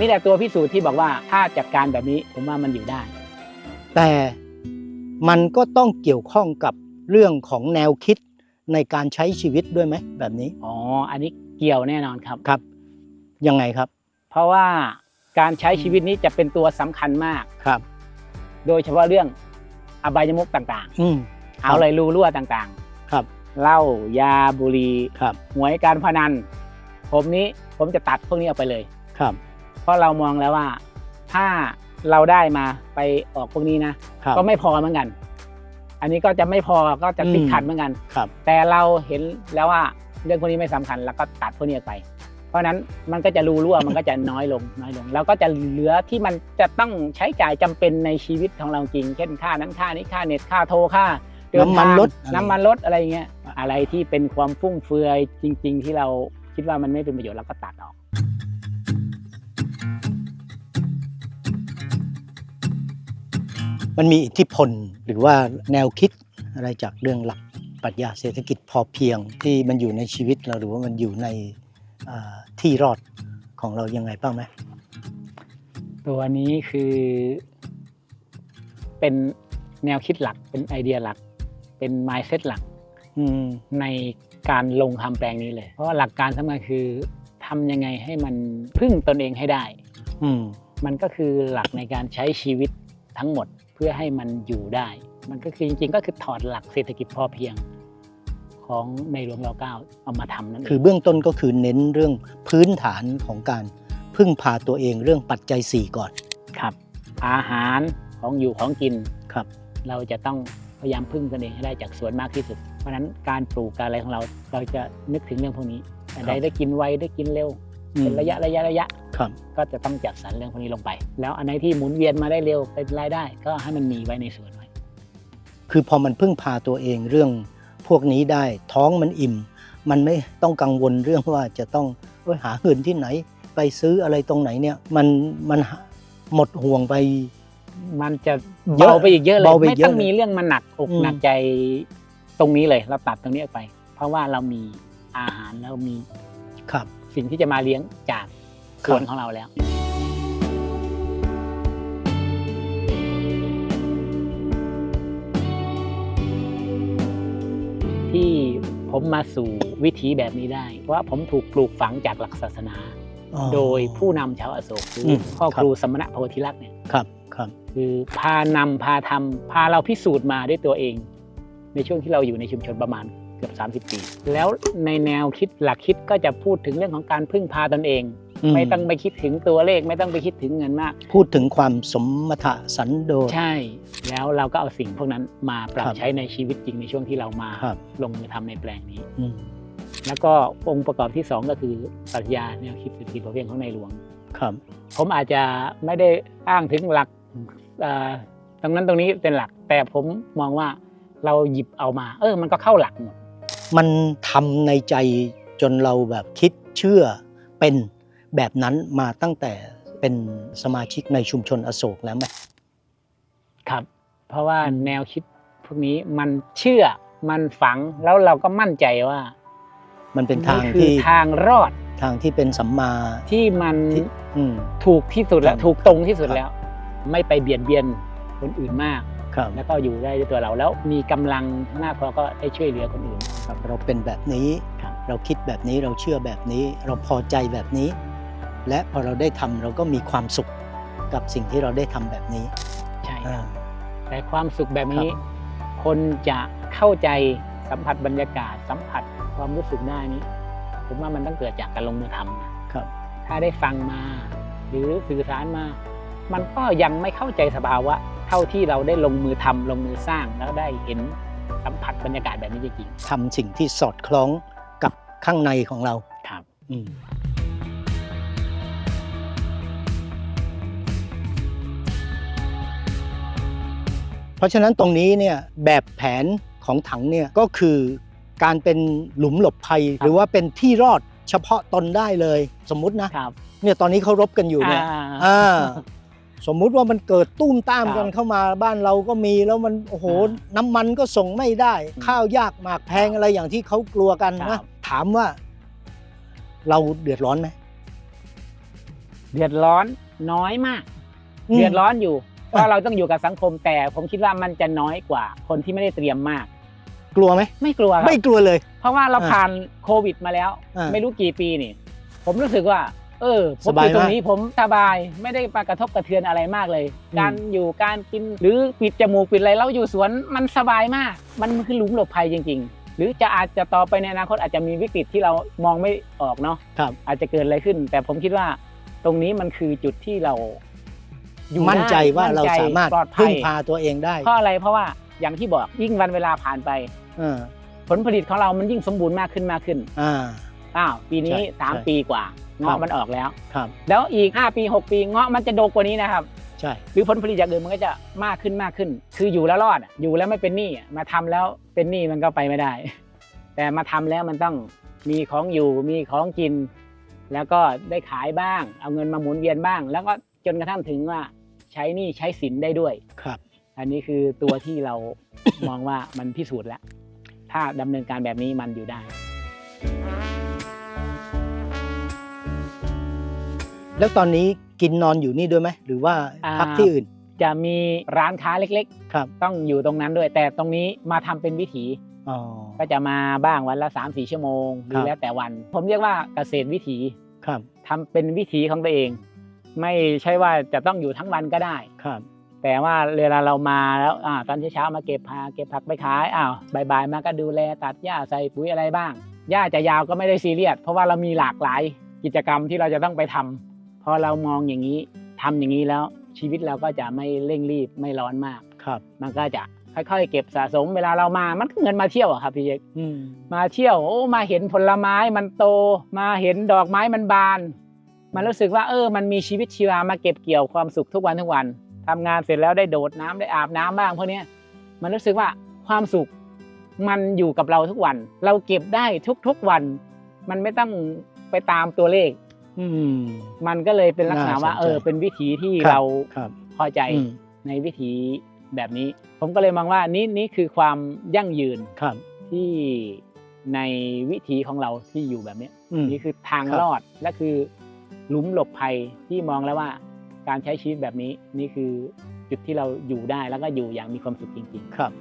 นี่แหละตัวพิสูจน์ที่บอกว่าถ้าจัดการแบบนี้ผมว่ามันอยู่ได้ แต่มันก็ต้องเกี่ยวข้องกับเรื่องของแนวคิดในการใช้ชีวิตด้วยไหมแบบนี้อ๋ออันนี้เกี่ยวแน่นอนครับครับ ยังไงครับ เพราะว่าการใช้ชีวิตนี้จะเป็นตัวสำคัญมากครับ โดยเฉพาะเรื่องอบายมุขต่างอืมๆเอาเลยรูรั่วต่างครับๆเหล้ายาบุหรี่ครับหวยการพนัน ผมนี้ผมจะตัดพวกนี้ออกไปเลยครับ เพราะเรามองแล้วว่า ถ้าเราได้มาไปออกพวกนี้นะครับก็ไม่พอเหมือนกัน อันนี้ก็จะไม่พอก็จะติดอืมขัดเหมือนกันครับแต่เราเห็นแล้วว่าเรื่องพวกนี้ไม่สำคัญ แล้วก็ตัดพวกนี้ออกไป เพราะฉะนั้นมันก็จะรูรั่วมันก็จะน้อยลงน้อยลง แล้วก็จะเหลือที่มันจะต้องใช้จ่ายจำเป็นในชีวิตของเราจริง เช่นค่านั้นค่านี้ค่าเน็ตค่าโทรค่าเดิทางน้ำมันรถน้ำมันรถอะไรอย่างเงี้ยอะไรที่เป็นความฟุ่มเฟือยจริง ๆ ที่เราคิดว่ามันไม่เป็นประโยชน์เราก็ตัดออก มันมีอิทธิพลหรือว่าแนวคิดอะไรจากเรื่องหลักปรัชญาเศรษฐกิจพอเพียงที่มันอยู่ในชีวิตเราหรือว่ามันอยู่ในอ่าที่รอดของเรายังไงบ้างไหมตัวนี้คือเป็นแนวคิดหลักเป็นไอเดียหลัก เป็น mindset หลักอืมในการลงทำแปลงนี้เลย เพราะว่าหลักการสำคัญคือทำยังไงให้มันพึ่งตนเองให้ได้อืมมันก็คือหลักในการใช้ชีวิตทั้งหมด เพื่อให้มันอยู่ได้ มันก็คือจริงๆ ก็คือถอดหลักเศรษฐกิจพอเพียงของในหลวงรอเก้าเอามาทำนั่นเองคือเบื้องต้นก็คือเน้นเรื่องพื้นฐานของการพึ่งพาตัวเองเรื่องปัจจัย 4 ก่อนครับ อาหารของอยู่ของกินครับ เราจะต้องพยายามพึ่งตนเองให้ได้จากสวนมากที่สุด เพราะฉะนั้นการปลูกการอะไรของเราเราจะนึกถึงเรื่องพวกนี้อันใดได้กินไวได้กินเร็วเป็นระยะระยะระยะ ครับ ก็จะต้องจัดสรรเรื่องพวกนี้ลงไป แล้วอันไหนที่หมุนเวียนมาได้เร็วเป็นรายได้ ก็ให้มันมีไว้ในสวนไว้คือพอมันพึ่งพาตัวเองเรื่องพวกนี้ได้ท้องมันอิ่ม มันไม่ต้องกังวลเรื่องว่าจะต้องเอ้ยหาเงินที่ไหน ไปซื้ออะไรตรงไหนเนี่ยมันมันหมดห่วงไป มันจะเยอะเบาไปอีกเยอะเลยเบาไปไม่เยอะต้องมีเรื่องมันหนักอกอืมหนักใจตรงนี้เลยเราตัดตรงนี้ออกไป เพราะว่าเรามีอาหารเรามีครับสิ่งที่จะมาเลี้ยงจาก สวนของเราแล้วที่ผมมาสู่วิถีแบบนี้ได้ เพราะว่าผมถูกปลูกฝังจากหลักศาสนาอ๋อโดยผู้นำชาวอโศกคืออมพ่อครับครูสมณะโพธิลักษณ์เนี่ยครับครับคือพานำพาทำพาเราพิสูจน์มาด้วยตัวเอง ในช่วงที่เราอยู่ในชุมชนประมาณเกือบ 30 ปี แล้วในแนวคิดหลักคิดก็จะพูดถึงเรื่องของการพึ่งพาตนเอง ไม่ต้องไปคิดถึงตัวเลขไม่ต้องไปคิดถึงเงินมาก พูดถึงความสมถะสันโดษ ใช่ แล้วเราก็เอาสิ่งพวกนั้นมาปรับครับ ใช้ในชีวิตจริงในช่วงที่เรามาครับลงมือทำในแปลงนี้ อืมแล้วก็องค์ประกอบที่สองก็คือปรัชญาแนวคิดเศรษฐกิจพอเพียงของในหลวง ครับ ผมอาจจะไม่ได้อ้างถึงหลักเอ่อตรงนั้นตรงนี้เป็นหลัก แต่ผมมองว่าเราหยิบเอามา เออ มันก็เข้าหลักหมด มันทำในใจจนเราแบบคิดเชื่อเป็น แบบนั้นมาตั้งแต่เป็นสมาชิกในชุมชนอโศกแล้วไหมครับ เพราะว่าแนวคิดพวกนี้มันเชื่อมันฝังแล้วเราก็มั่นใจว่า มันเป็นทางคือที่ทางรอดทางที่เป็นสัมมาที่มันที่อืมถูกที่สุดแล้วครับถูกตรงที่สุดครับแล้ว ไม่ไปเบียดเบียนคนอื่นมากครับแล้วก็อยู่ได้ด้วยตัวเราแล้วมีกำลังมากพอก็ได้ช่วยเหลือคนอื่นครับเราเป็นแบบนี้ครับเราคิดแบบนี้เราเชื่อแบบนี้ เราพอใจแบบนี้ และพอเราได้ทำเราก็มีความสุขกับสิ่งที่เราได้ทำแบบนี้ใช่คอ่ารับแต่ความสุขแบบนี้ครับคนจะเข้าใจสัมผัสบรรยากาศ สัมผัสความรู้สึกได้นี้ ผมว่ามันต้องเกิดจากการลงมือทำนะครับ ถ้าได้ฟังมา หรือสื่อสารมา มันก็ยังไม่เข้าใจสภาวะ เท่าที่เราได้ลงมือทำลงมือสร้างแล้วได้เห็นสัมผัสบรรยากาศแบบนี้จริงทำสิ่งที่สอดคล้องกับข้างในของเราๆครับ อืม เพราะฉะนั้นตรงนี้เนี่ยแบบแผนของถังเนี่ยก็คือการเป็นหลุมหลบภัย หรือว่าเป็นที่รอดเฉพาะตนได้เลยสมมุตินะครับ เนี่ยตอนนี้เขารบกันอยู่เนี่ยอ่าอ่าสมมุติว่ามันเกิดตุ้มตามครับกันเข้ามาบ้านเราก็มีแล้วมันโอ้โหอ่าน้ำมันก็ส่งไม่ได้อืมข้าวยากหมากแพงอะไรอย่างที่เขากลัวกันครันะบถามว่า เราเดือดร้อนไหมเดือดร้อนน้อยมาก เดือดร้อนอยู่ เพราะเราต้องอยู่กับสังคมแต่ผมคิดว่ามันจะน้อยกว่าคนที่ไม่ได้เตรียมมาก กลัวไหมไม่กลัวครับไม่กลัวเลย เพราะว่าเราอ่าผ่านโควิดมาแล้วอ่าไม่รู้กี่ปีนี่ ผมรู้สึกว่า เออผมสบาอยยู่ตรงมากนี้ผมสบายไม่ได้มากระทบกระเทือนอะไรมากเลยอืมการอยู่การกินหรือปิดจมูกปิดอะไรเราอยู่สวนมันสบายมาก มันคือหลุมหลบภัยจริง ๆหรือจะอาจจะต่อไปในอนาคตอาจจะมีวิกฤตที่เรามองไม่ออกเนาะครับอาจจะเกิดอะไรขึ้น แต่ผมคิดว่าตรงนี้มันคือจุดที่เรา อยู่มั่นใจได้ว่าเรานใจสามารถปลอดภัพึ่งยพาตัวเองได้เพราะอะไรเพราะว่าอย่างที่บอกยิ่งวันเวลาผ่านไป เออผลผลิตของเรามันยิ่งสมบูรณ์มากขึ้นมากขึ้นอ่า อ้าวปีนี้ ใช่สามใช่ปีกว่าครัเงาะบ มันออกแล้ว ครับแล้วอีก 5 ปี 6 ปีเงาะมันจะโดกกว่านี้นะครับ ใช่หรือผลผลิตอย่างอื่นมันก็จะมากขึ้นมากขึ้น คืออยู่แล้วรอดอะอยู่แล้วไม่เป็นหนี้อะมาทำแล้วเป็นหนี้มันก็ไปไม่ได้ แต่มาทำแล้วมันต้องมีของอยู่มีของกิน แล้วก็ได้ขายบ้าง เอาเงินมาหมุนเวียนบ้าง แล้วก็จนกระทั่งถึงว่า ใช้หนี้ใช้สินได้ด้วย ครับ อันนี้คือตัวที่เรา มองว่ามันพิสูจน์แล้ว ถ้าดำเนินการแบบนี้มันอยู่ได้ แล้วตอนนี้กินนอนอยู่นี่ด้วยไหมหรือว่าอ่า พักที่อื่นจะมีร้านค้าเล็กครับๆ ต้องอยู่ตรงนั้นด้วย แต่ตรงนี้มาทำเป็นวิถีอ๋อ ก็จะมาบ้างวันละ 3 4 ชั่วโมงหรืครัอบ แล้วแต่วัน ผมเรียกว่าเกษตรวิถีครับ ทำเป็นวิถีของตัวเอง ไม่ใช่ว่าจะต้องอยู่ทั้งวันก็ได้ครับ แต่ว่าเวลาเรามาแล้วอ่าตอนเช้าๆมาเก็บผักเก็บผักไปขายอ้าวบ่ายๆมาก็ดูแลตัดหญ้าใส่ปุ๋ยอะไรบ้างหญ้าจะยาวก็ไม่ได้ซีเรียสเพราะว่าเรามีหลากหลายกิจกรรมที่เราจะต้องไปทำพอเรามองอย่างนี้ทำอย่างนี้แล้วชีวิตเราก็จะไม่เร่งรีบไม่ร้อนมากครับ มันก็จะค่อยๆ เก็บสะสมเวลาเรามามันก็เหมือนมาเที่ยวอะครับพี่เอกอืมมาเที่ยวโอ้มาเห็นผลไม้มันโต มาเห็นดอกไม้มันบาน มันรู้สึกว่าเออมันมีชีวิตชีวามาเก็บเกี่ยวความสุขทุกวันทุกวันทำงานเสร็จแล้วได้โดดน้ำได้อาบน้ำบ้างพวกเนี้ยมันรู้สึกว่าความสุขมันอยู่กับเราทุกวัน เราเก็บได้ทุกๆวัน มันไม่ต้องไปตามตัวเลข อืมมันก็เลยเป็นลักษณะน่าสนใจว่า เออ เป็นวิถีที่ครับเราครับพอใจอืมในวิถีแบบนี้ ผมก็เลยมองว่านี่นี่คือความยั่งยืนครับที่ในวิถีของเราที่อยู่แบบเนี้ยอืมนี่คือทางครับรอดและคือ หลุมหลบภัยที่มองแล้วว่าการใช้ชีวิตแบบนี้นี่คือจุดที่เราอยู่ได้แล้วก็อยู่อย่างมีความสุขจริงครับ